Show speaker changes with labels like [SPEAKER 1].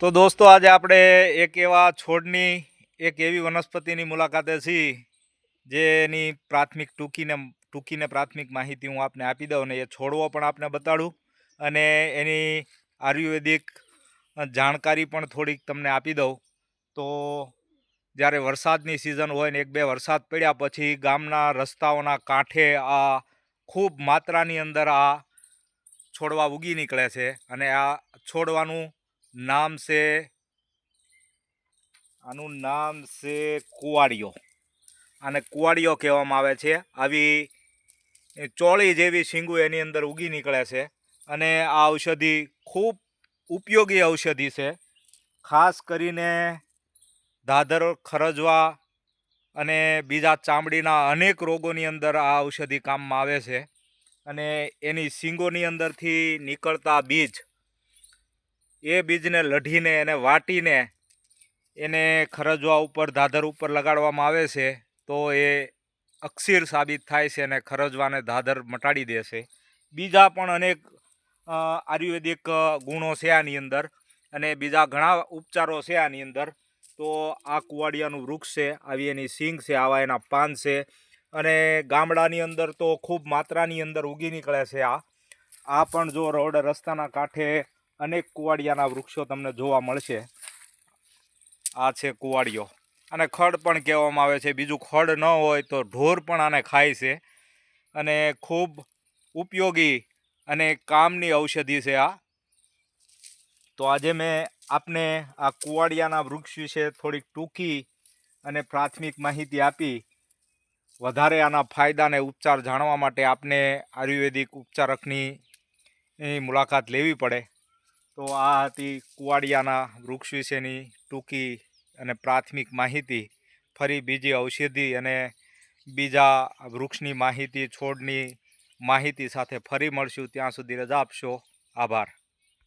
[SPEAKER 1] તો દોસ્તો, આજે આપણે એક એવા છોડની, એક એવી વનસ્પતિની મુલાકાતે છીએ જેની પ્રાથમિક ટૂંકીને ટૂંકીને પ્રાથમિક માહિતી હું આપને આપી દઉં ને એ છોડવો પણ આપને બતાડું. અને એની આયુર્વેદિક જાણકારી પણ થોડીક તમને આપી દઉં. તો જ્યારે વરસાદની સિઝન હોય ને એક બે વરસાદ પડ્યા પછી ગામના રસ્તાઓના કાંઠે આ ખૂબ માત્રાની અંદર આ છોડવા ઉગી નીકળે છે. અને આ છોડવાનું નામ છે આનું નામ છે કુવાડિયો આને કુવાડિયો કહેવામાં આવે છે આવી ચોળી જેવી શીંગું એની અંદર ઉગી નીકળે છે અને આ ઔષધિ ખૂબ ઉપયોગી ઔષધિ છે ખાસ કરીને દાદર ખરજવા અને બીજા ચામડીના અનેક રોગોની અંદર આ ઔષધિ કામમાં આવે છે અને એની શીંગોની અંદરથી નીકળતા બીજ એ બીજને લઢીને એને વાટીને એને ખરજવા ઉપર, ધાધર ઉપર લગાડવામાં આવે છે, તો એ અક્ષીર સાબિત થાય છે અને ખરજવાને ધાધર મટાડી દે છે. બીજા પણ અનેક આયુર્વેદિક ગુણો છે આની અંદર અને બીજા ઘણા ઉપચારો છે આની અંદર. તો આ કુવાડિયાનું વૃક્ષ છે, આવી એની સિંગ છે, આવા એના પાન છે અને ગામડાની અંદર તો ખૂબ માત્રાની અંદર ઉગી નીકળે છે આ. આ પણ જો રોડ રસ્તાના કાંઠે અનેક કુવાડિયાના વૃક્ષો તમને જોવા મળશે. આ છે કુવાડિયો. અને ખડ પણ કહેવામાં આવે છે. બીજું ખડ ન હોય તો ઢોર પણ આને ખાય છે. અને ખૂબ ઉપયોગી અને કામની ઔષધિ છે આ. તો આજે મેં આપને આ કુવાડિયાના વૃક્ષ વિશે થોડીક ટૂંકી અને પ્રાથમિક માહિતી આપી. વધારે આના ફાયદા અને ઉપચાર જાણવા માટે આપને આયુર્વેદિક ઉપચારકની મુલાકાત લેવી પડે. તો આ હતી કુવાડિયાના વૃક્ષ વિશેની ટૂંકી અને પ્રાથમિક માહિતી. ફરી બીજી ઔષધિ અને બીજા વૃક્ષની માહિતી, છોડની માહિતી સાથે ફરી મળશું. ત્યાં સુધી રજા આપશો. આભાર.